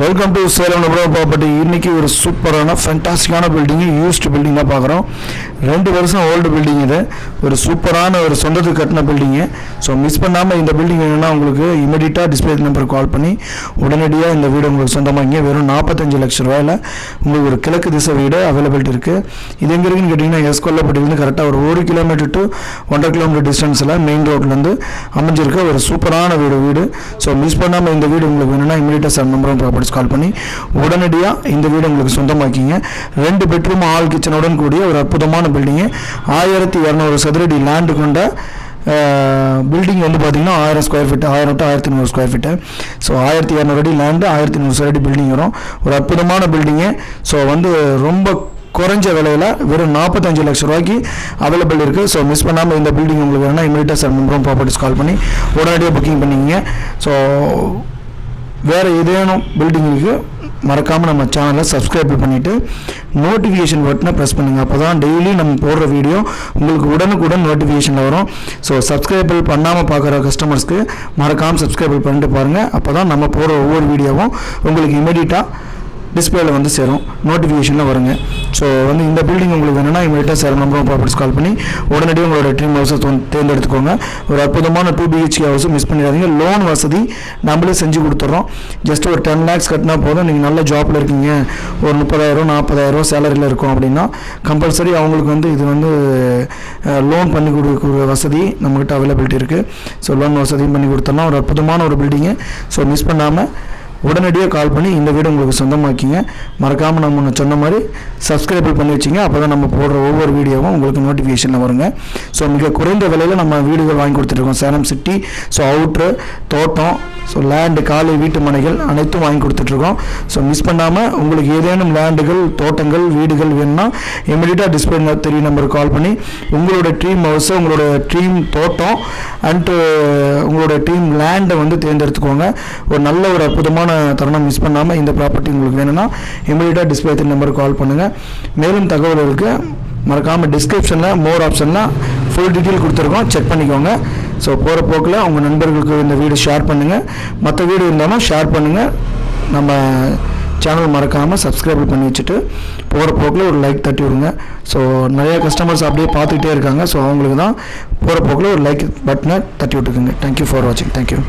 Welcome to Salem நபரோ property இன்னைக்கு ஒரு சூப்பரான ஃபென்டாஸ்டிக்கான பில்டிங்கு யூஸ்டு பில்டிங்காக பார்க்குறோம். ரெண்டு வருஷம் ஓல்டு பில்டிங் இது. ஒரு சூப்பரான ஒரு சொந்தத்துக்கு கட்டின பில்டிங்கு ஸோ மிஸ் பண்ணாமல் இந்த பில்டிங் வேணும்னா உங்களுக்கு இமீடியட்டாக டிஸ்பிளே நம்பருக்கு கால் பண்ணி உடனடியாக இந்த வீடு உங்களுக்கு சொந்தமாகிங்க வெறும் நாற்பத்தஞ்சு லட்ச ரூபாயில் உங்களுக்கு ஒரு கிழக்கு திசை வீடு அவைலபிலிட்டி இருக்குது இது எங்கே இருக்குன்னு கேட்டிங்கன்னா எஸ்கொல்லப்பட்டிலேருந்து கரெக்டாக ஒரு ஒரு கிலோமீட்டர் டு ஒன்றரை கிலோமீட்டர் டிஸ்டன்ஸில் மெயின் ரோட்லேருந்து அமைஞ்சிருக்க ஒரு சூப்பரான வீடு வீடு. ஸோ மிஸ் பண்ணாமல் இந்த வீடு உங்களுக்கு வேணும்னா இமீடியட்டாக சார் நம்பரும் ப்ராப்பர்ட்டிஸ் கால் பண்ணி உடனடியாக இந்த வீடு உங்களுக்கு சொந்தமாக்கிங்க. ரெண்டு பெட்ரூம் ஆல் கிச்சனுடன் கூடிய ஒரு அற்புதமான பில்டிங்கு ஆயிரத்தி இரநூறு சதுரடி லேண்டு கொண்ட பில்டிங் வந்து பார்த்தீங்கன்னா ஆயிரம் ஸ்கொயர் ஃபீட் ஆயிரம் டு ஆயிரத்தி நூறு ஸ்கொயர் ஃபீட்டு ஸோ ஆயிரத்தி இரநூறு அடி லேண்டு ஆயிரத்தி நூறு சதுரடி பில்டிங் வரும். ஒரு அற்புதமான பில்டிங்கு ஸோ வந்து ரொம்ப குறைஞ்ச விலையில் வெறும் நாற்பத்தஞ்சு லட்ச ரூபாய்க்கு அவைலபிள் இருக்குது ஸோ மிஸ் பண்ணாமல் இந்த பில்டிங் உங்களுக்கு வேணால் இமீடியட்டாக சார் மெம்பரும் ப்ராப்பர்ட்டிஸ் கால் பண்ணி உடனடியாக புக்கிங் பண்ணிங்க ஸோ வேறு ஏதேனும் பில்டிங்குக்கு மறக்காமல் நம்ம சேனலை சப்ஸ்கிரைப் பண்ணிவிட்டு நோட்டிஃபிகேஷன் பட்டனை ப்ரெஸ் பண்ணுங்கள் அப்போ தான் டெய்லி நம்ம போடுற வீடியோ உங்களுக்கு உடனுக்குடன் நோட்டிஃபிகேஷனில் வரும். ஸோ சப்ஸ்கிரைபிள் பண்ணாமல் பார்க்குற கஸ்டமர்ஸ்க்கு மறக்காமல் சப்ஸ்கிரைபிள் பண்ணிட்டு பாருங்கள் அப்போ தான் நம்ம போடுற ஒவ்வொரு வீடியோவும் உங்களுக்கு இமீடியட்டாக டிஸ்பிளேல வந்து சேரும். நோட்டிஃபிகேஷனில் வருங்க. ஸோ வந்து இந்த பில்டிங் உங்களுக்கு வேணும்னா இமீடியட்டாக சேர நம்பர் ப்ராப்பர்ட்டிஸ் கால் பண்ணி உடனடியாக உங்களோட ட்ரீம் ஹவுஸை தேர்ந்தெடுத்துக்கோங்க. ஒரு அற்புதமான டூ பிஹெச்கே ஹவுஸும் மிஸ் பண்ணிடாதீங்க. லோன் வசதி நம்மளே செஞ்சு கொடுத்துட்றோம் ஜஸ்ட் ஒரு டென் லேக்ஸ் கட்டினா போதும். நீங்கள் நல்ல ஜாப்பில் இருக்கீங்க. ஒரு முப்பதாயிரம் நாற்பதாயிரம் சேலரியில் இருக்கும் அப்படின்னா கம்பல்சரி அவங்களுக்கு வந்து இது வந்து லோன் பண்ணி கொடுக்குற வசதி நம்மகிட்ட அவைலபிலிட்டி இருக்குது ஸோ லோன் வசதியும் பண்ணி கொடுத்தோம்னா ஒரு அற்புதமான ஒரு பில்டிங்கு ஸோ மிஸ் பண்ணாமல் உடனடியாக கால் பண்ணி இந்த வீடு உங்களுக்கு சொந்தமாக்கிங்க. மறக்காமல் நம்ம ஒன்று சொன்ன மாதிரி சப்ஸ்கிரைபிள் பண்ணி வச்சிங்க. அப்போ தான் நம்ம போடுற ஒவ்வொரு வீடியோவும் உங்களுக்கு நோட்டிஃபிகேஷனில் வருங்க. ஸோ மிக குறைந்த விலையில் நம்ம வீடுகள் வாங்கி கொடுத்துட்ருக்கோம் சேலம் சிட்டி ஸோ அவுட்ரு தோட்டம் ஸோ லேண்டு காலை வீட்டு மனைகள் அனைத்தும் வாங்கி கொடுத்துட்ருக்கோம். ஸோ மிஸ் பண்ணாமல் உங்களுக்கு ஏதேனும் லேண்டுகள் தோட்டங்கள் வீடுகள் வேணும்னா இமீடியட்டாக டிஸ்பிளே தெரிய நம்பருக்கு கால் பண்ணி உங்களோட ட்ரீம் ஹவுஸை உங்களோட ட்ரீம் தோட்டம் அண்டு uh, உங்களோட ட்ரீம் லேண்டை வந்து தேர்ந்தெடுத்துக்கோங்க. ஒரு நல்ல ஒரு அற்புதமான தருணம் மிஸ் பண்ணாமல் இந்த ப்ராப்பர்ட்டி உங்களுக்கு வேணும்னா இமீடியட்டாக டிஸ்பிளே தெரிய நம்பருக்கு கால் பண்ணுங்கள் மேலும் தகவல்களுக்கு மறக்காமல் டிஸ்கிரிப்ஷனில் மோர் ஆப்ஷனில் ஃபுல் டீட்டெயில் கொடுத்துருக்கோம். செக் பண்ணிக்கோங்க. ஸோ போகிற போக்கில் அவங்க நண்பர்களுக்கு இந்த வீடு ஷேர் பண்ணுங்கள் மற்ற வீடு இருந்தாலும் ஷேர் பண்ணுங்கள் நம்ம சேனல் மறக்காமல் சப்ஸ்கிரைப் பண்ணி வச்சுட்டு போகிற போக்கில் ஒரு லைக் தட்டி விடுங்க. ஸோ நிறைய கஸ்டமர்ஸ் அப்படியே பார்த்துக்கிட்டே இருக்காங்க. ஸோ அவங்களுக்கு தான் போகிற போக்கில் ஒரு லைக் பட்டனை தட்டி விட்டுக்குங்க. தேங்க்யூ ஃபார் வாட்சிங் தேங்க்யூ